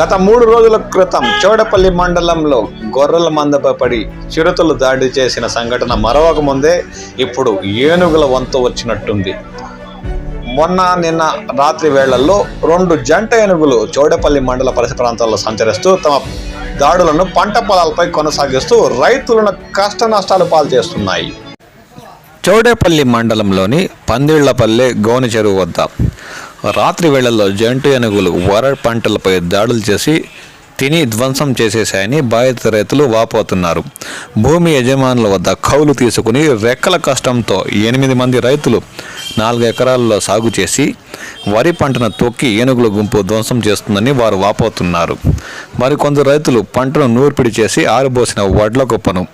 గత మూడు రోజుల క్రితం చోడపల్లి మండలంలో గొర్రెల మందపడి చిరుతలు దాడి చేసిన సంఘటన మరొక ముందే ఇప్పుడు ఏనుగుల వంతు వచ్చినట్టుంది. మొన్న నిన్న రాత్రి వేళల్లో రెండు జంట ఏనుగులు చోడపల్లి మండల పరిసర ప్రాంతాల్లో సంచరిస్తూ తమ దాడులను పంట పొలాలపై కొనసాగిస్తూ రైతులను కష్ట నష్టాలు పాలు చేస్తున్నాయి చౌడేపల్లి మండలంలోని పందిళ్ళపల్లె గోని చెరువు వద్ద రాత్రి వేళల్లో జంటు ఏనుగులు వర పంటలపై దాడులు చేసి తిని ధ్వంసం చేసేశాయని బాధిత రైతులు వాపోతున్నారు. భూమి యజమానుల వద్ద కౌలు తీసుకుని రెక్కల కష్టంతో ఎనిమిది మంది రైతులు నాలుగు ఎకరాల్లో సాగు చేసి వరి పంటను తొక్కి ఏనుగుల గుంపు ధ్వంసం చేస్తుందని వారు వాపోతున్నారు. మరికొందరు రైతులు పంటను నూర్పిడి చేసి ఆరిబోసిన వడ్ల కుప్పను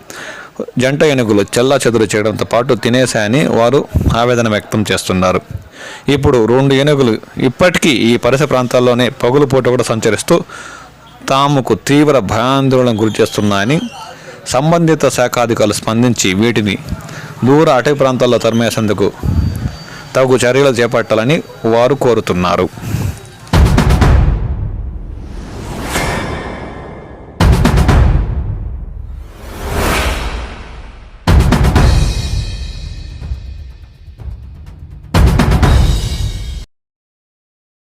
జంట ఏనుగులు చెల్లా చెదురు చేయడంతో పాటు తినేశాయని వారు ఆవేదన వ్యక్తం చేస్తున్నారు. ఇప్పుడు రెండు ఏనుగులు ఇప్పటికీ ఈ పరిసర ప్రాంతాల్లోనే పగులు పూట కూడా సంచరిస్తూ తాముకు తీవ్ర భయాందోళన గురి చేస్తున్నాయని సంబంధిత శాఖాధికారులు స్పందించి వీటిని దూర అటవీ ప్రాంతాల్లో తరిమేసేందుకు తగు చర్యలు చేపట్టాలని వారు కోరుతున్నారు.